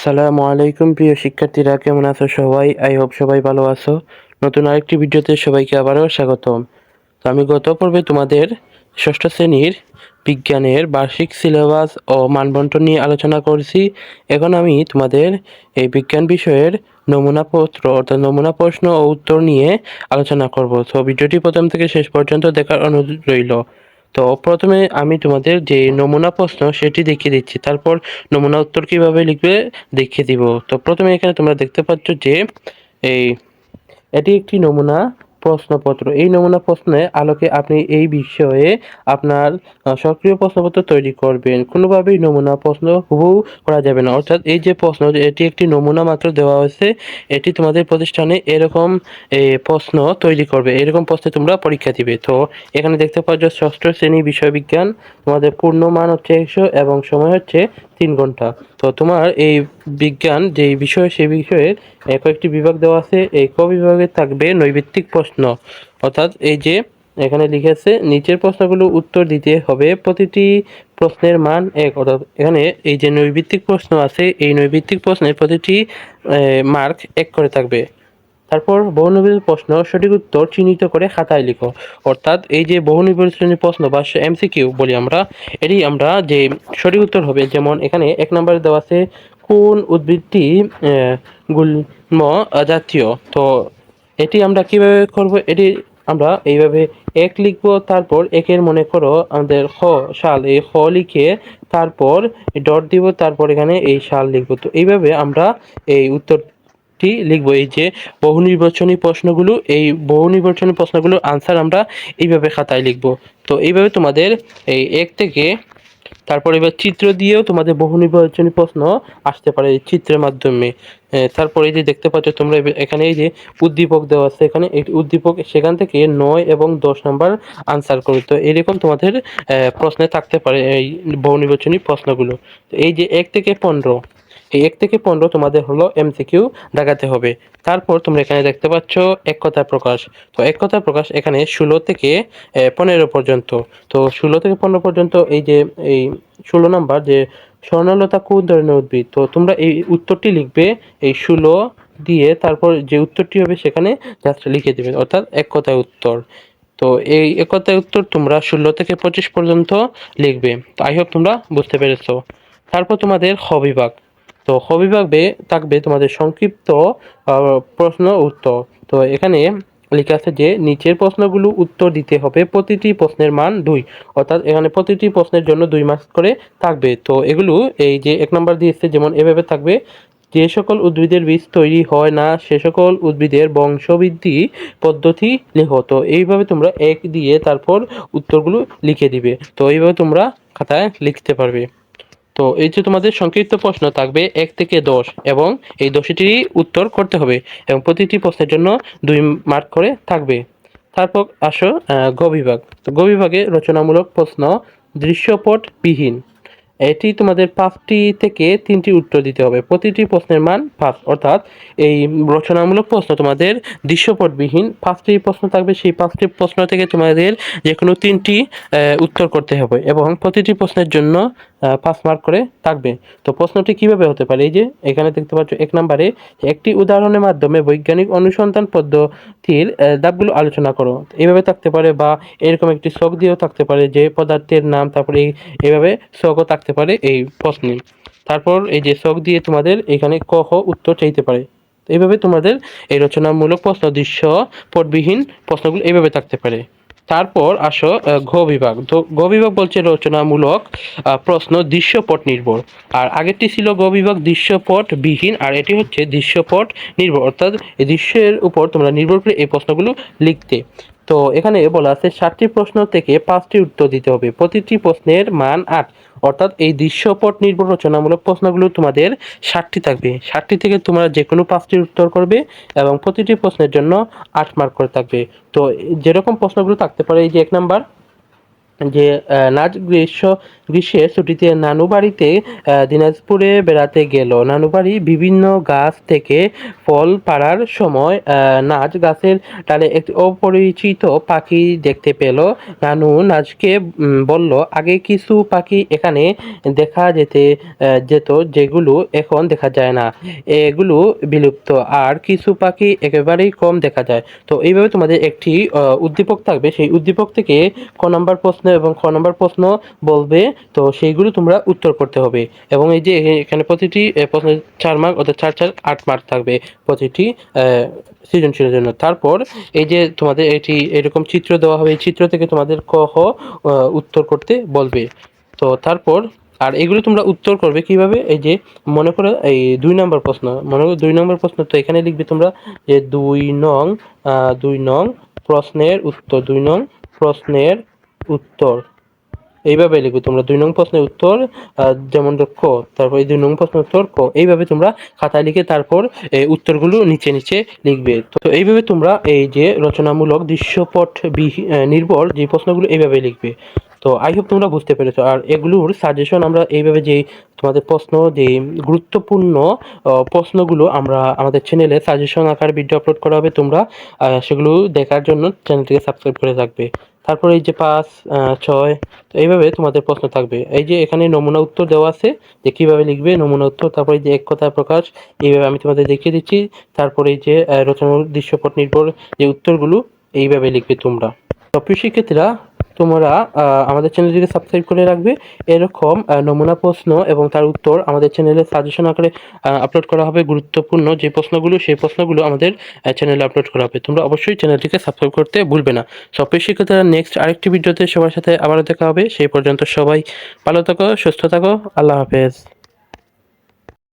আসসালামু আলাইকুম, প্রিয় শিক্ষার্থীরা, কেমন আছো সবাই? আই হোপ সবাই ভালো আছো। নতুন আরেকটি ভিডিওতে সবাইকে আবারও স্বাগতম। তো আমি গত পর্বে তোমাদের ষষ্ঠ শ্রেণির বিজ্ঞানের বার্ষিক সিলেবাস ও মানবন্টন নিয়ে আলোচনা করছি। এখন আমি তোমাদের এই বিজ্ঞান বিষয়ের নমুনাপত্র, অর্থাৎ নমুনা প্রশ্ন ও উত্তর নিয়ে আলোচনা করব। তো ভিডিওটি প্রথম থেকে শেষ পর্যন্ত দেখার অনুরোধ রইল। তো প্রথমে আমি তোমাদের যে নমুনা প্রশ্ন সেটি দেখিয়ে দিচ্ছি। তারপর নমুনা উত্তর কীভাবে লিখবে দেখিয়ে দিব। তো প্রথমে এখানে তোমরা দেখতে পাচ্ছ যে, এই, এটি একটি নমুনা প্রশ্নপত্র। এই নমুনা প্রশ্নের আলোকে আপনি এই বিষয়ে আপনার সক্রিয় প্রশ্নপত্র তৈরি করবেন। কোনোভাবেই নমুনা প্রশ্ন হুবহু করা যাবে না। অর্থাৎ এই যে প্রশ্ন এটি একটি নমুনা মাত্র দেওয়া হয়েছে, এটি তোমাদের প্রতিষ্ঠানে এরকম প্রশ্ন তৈরি করবে। এরকম প্রশ্নে তোমরা পরীক্ষা দিবে। তো এখানে দেখতে পাচ্ছ ষষ্ঠ শ্রেণি বিষয় বিজ্ঞান তোমাদের পূর্ণ মান হচ্ছে একশো এবং সময় হচ্ছে তিন ঘণ্টা। তো তোমার এই বিজ্ঞান যে বিষয়, সেই বিষয়ের এ, কয়েকটি বিভাগ দেওয়া আছে। এই ক বিভাগে থাকবে নৈবিত্তিক প্রশ্ন। অর্থাৎ এই যে এখানে লিখেছে নিচের প্রশ্নগুলো উত্তর দিতে হবে। প্রতিটি প্রশ্নের মান এক। অর্থাৎ এখানে এই যে নৈবিত্তিক প্রশ্ন আছে এই নৈবিত্তিক প্রশ্নের প্রতিটি মার্ক এক করে থাকবে। তারপর বহু নির্বাচনী প্রশ্ন সঠিক উত্তর চিহ্নিত করে খাতায় লিখো। অর্থাৎ এই যে বহু নির্বাচনী প্রশ্ন বা এম এমসিকিউ বলি আমরা এটি আমরা যে সঠিক উত্তর হবে যেমন এখানে এক নম্বরে দেওয়া আছে কোন উদ্ভিদটি গুল্ম জাতীয় তো এটি আমরা কীভাবে করব? এটি আমরা এইভাবে এক লিখব, তারপর একের মনে করো আমাদের খ সাল, এই খ লিখে তারপর ডট দিব, তারপর এখানে এই সাল লিখব। তো এইভাবে আমরা এই উত্তরটি লিখব। এই যে বহু নির্বাচনী প্রশ্নগুলো, এই বহু নির্বাচনী প্রশ্নগুলোর আনসার আমরা এইভাবে খাতায় লিখব। তো এইভাবে তোমাদের এই এক থেকে তারপর এবার চিত্র দিয়েও তোমাদের বহু নির্বাচনী প্রশ্ন আসতে পারে চিত্রের মাধ্যমে। তারপরে যে দেখতে পাচ্ছ তোমরা এখানে এই যে উদ্দীপক দেওয়া আছে, এখানে এই উদ্দীপক সেখান থেকে নয় এবং দশ নাম্বার আনসার করো তো এরকম তোমাদের প্রশ্নে থাকতে পারে এই বহু নির্বাচনী প্রশ্নগুলো। তো এই যে এক থেকে পনেরো এই এক থেকে পনেরো তোমাদের হলো এমসিকিউ দেখাতে হবে। তারপর তোমরা এখানে দেখতে পাচ্ছ এক কথা প্রকাশ। তো এক কথা প্রকাশ এখানে ষোলো থেকে পনেরো পর্যন্ত। তো ষোলো থেকে পনেরো পর্যন্ত এই যে, এই ষোলো নাম্বার যে স্বর্ণলতা কোন ধরনের উদ্ভিদ? তো তোমরা এই উত্তরটি লিখবে, এই ষোলো দিয়ে তারপর যে উত্তরটি হবে সেখানে জাস্ট লিখে দেবে, অর্থাৎ এক কথায় উত্তর। তো এই এক কথায় উত্তর তোমরা ষোলো থেকে পঁচিশ পর্যন্ত লিখবে। তো আই হোপ তোমরা বুঝতে পেরেছ। তারপর তোমাদের খ তো খ বিভাগে থাকবে তোমাদের সংক্ষিপ্ত প্রশ্ন উত্তর। তো এখানে লেখা আছে যে, নিচের প্রশ্নগুলো উত্তর দিতে হবে প্রতিটি প্রশ্নের মান দুই। অর্থাৎ এখানে প্রতিটি প্রশ্নের জন্য দুই মার্কস করে থাকবে। তো এগুলো এই যে এক নম্বর দিয়েছে যেমন এভাবে থাকবে, যে সকল উদ্ভিদের বীজ তৈরি হয় না, সে সকল উদ্ভিদের বংশবৃদ্ধি পদ্ধতি লেখো তো এইভাবে তোমরা এক দিয়ে তারপর উত্তরগুলো লিখে দিবে। তো এইভাবে তোমরা খাতায় লিখতে পারবে। তো এই যে তোমাদের সংক্ষিপ্ত প্রশ্ন থাকবে এক থেকে দশ, এবং এই দশটিরই উত্তর করতে হবে, এবং প্রতিটি প্রশ্নের জন্য দুই মার্ক করে থাকবে। তারপর আসো গ বিভাগ তো গ বিভাগে রচনামূলক প্রশ্ন, দৃশ্যপটবিহীন। এটি তোমাদের পাঁচটি থেকে তিনটি উত্তর দিতে হবে। প্রতিটি প্রশ্নের মান পাঁচ, অর্থাৎ এই রচনামূলক প্রশ্ন তোমাদের দৃশ্যপটবিহীন পাঁচটি প্রশ্ন থাকবে। সেই পাঁচটি প্রশ্ন থেকে তোমাদের যে কোনো তিনটি উত্তর করতে হবে এবং প্রতিটি প্রশ্নের জন্য পাঁচ মার্ক করে থাকবে। তো প্রশ্নটি কীভাবে হতে পারে? এই যে এখানে দেখতে পাচ্ছ এক নম্বরে একটি উদাহরণের মাধ্যমে বৈজ্ঞানিক অনুসন্ধান পদ্ধতির ধাপগুলো আলোচনা করো। এইভাবে থাকতে পারে বা এরকম একটি শখ দিয়েও থাকতে পারে যে পদার্থের নাম, তারপরে এই এইভাবে শখও থাকতে পারে এই প্রশ্নে তারপর এই যে শখ দিয়ে তোমাদের এখানে ক, খ উত্তর চাইতে পারে। তো এইভাবে তোমাদের এই রচনামূলক প্রশ্ন, দৃশ্য পটবিহীন প্রশ্নগুলো এইভাবে থাকতে পারে। তারপর আসো ঘ বিভাগ। ঘ বিভাগ বলছে রচনামূলক প্রশ্ন, দৃশ্যপট নির্ভর। আর আগেরটি ছিল গ বিভাগ, দৃশ্যপট বিহীন, আর এটি হচ্ছে দৃশ্যপট নির্ভর। অর্থাৎ এই দৃশ্যের উপর তোমরা নির্ভর করে এই প্রশ্নগুলো লিখতে। তো এখানে বলা আছে, সাতটি প্রশ্ন থেকে পাঁচটি উত্তর দিতে হবে। প্রতিটি প্রশ্নের মান আট। অর্থাৎ এই দৃশ্যপট নির্ভর রচনামূলক প্রশ্নগুলো তোমাদের ষাটটি থাকবে। ষাটটি থেকে তোমরা যে কোনো পাঁচটির উত্তর করবে এবং প্রতিটি প্রশ্নের জন্য আট মার্ক করে থাকবে। তো যেরকম প্রশ্নগুলো থাকতে পারে, এই যে এক নাম্বার যে নাচ গ্রীষ্ম, গ্রীষ্মের ছুটিতে নানু বাড়িতে দিনাজপুরে বেড়াতে গেল। নানু বাড়ি বিভিন্ন গাছ থেকে ফল পাড়ার সময় নাচ গাছের ডালে একটি অপরিচিত পাখি দেখতে পেল। নানু নাচকে বলল, আগে কিছু পাখি এখানে দেখা যেতে যেত যেগুলো এখন দেখা যায় না। এগুলো বিলুপ্ত। আর কিছু পাখি একেবারেই কম দেখা যায়। তো এইভাবে তোমাদের একটি উদ্দীপক থাকবে। সেই উদ্দীপক থেকে ক নম্বর প্রশ্ন এবং খ নম্বর প্রশ্ন বলবে তো সেইগুলো তোমরা উত্তর করতে হবে। এবং এই যে এখানে প্রতিটি প্রশ্নের চার মার্ক অর্থাৎ চার চার আট মার্ক থাকবে প্রতিটি সৃজনশীলের জন্য। তারপর এই যে তোমাদের এটি এরকম চিত্র দেওয়া হবে এই চিত্র থেকে তোমাদের ক আহ, উত্তর করতে বলবে। তো তারপর আর এগুলো তোমরা উত্তর করবে কীভাবে? এই যে মনে করো এই দুই নম্বর প্রশ্ন মনে করো দুই নম্বর প্রশ্ন তো এখানে লিখবে তোমরা যে দুই নং দুই নং প্রশ্নের উত্তর দুই নং প্রশ্নের উত্তর। এইভাবে লিখবে তোমরা দুই নং প্রশ্নের উত্তর যেমন ক, তারপর এই দুই নং প্রশ্নের উত্তর, ক, এইভাবে তোমরা খাতায় লিখে তারপর এই উত্তরগুলো নিচে নিচে লিখবে। তো এইভাবে তোমরা এই যে রচনামূলক দৃশ্যপট নির্ভর যে প্রশ্নগুলো এইভাবে লিখবে। তো আই হোপ তোমরা বুঝতে পেরেছ। আর এগুলোর সাজেশন আমরা এইভাবে যে তোমাদের প্রশ্ন, যে গুরুত্বপূর্ণ প্রশ্নগুলো আমরা আমাদের চ্যানেলে সাজেশন আকারে ভিডিও আপলোড করা হবে, তোমরা সেগুলো দেখার জন্য চ্যানেলটিকে সাবস্ক্রাইব করে রাখবে তারপর এই যে পাঁচ ছয়, তো এইভাবে তোমাদের প্রশ্ন থাকবে। এই যে এখানে নমুনা উত্তর দেওয়া আছে যে কীভাবে লিখবে নমুনা উত্তর, তারপরে যে এক কথায় প্রকাশ, এইভাবে আমি তোমাদের দেখিয়ে দিচ্ছি। তারপরে এই যে রচনা দৃশ্যপট নির্ভর যে উত্তরগুলো, এইভাবে লিখবে তোমরা। তো শিক্ষার্থীরা তোমরা আমাদের চ্যানেলটিকে সাবস্ক্রাইব করে রাখবে, এরকম নমুনা প্রশ্ন এবং তার উত্তর আমাদের চ্যানেলে সাজেশন আকারে আপলোড করা হবে। গুরুত্বপূর্ণ যে প্রশ্নগুলো, সেই প্রশ্নগুলো আমাদের চ্যানেলে আপলোড করা হবে। তোমরা অবশ্যই চ্যানেলটিকে সাবস্ক্রাইব করতে ভুলবে না। সব প্রিয় শিক্ষার্থীরা নেক্সট আরেকটি ভিডিওতে সবার সাথে আবারও দেখা হবে। সেই পর্যন্ত সবাই ভালো থাকো, সুস্থ থাকো। আল্লাহ হাফেজ।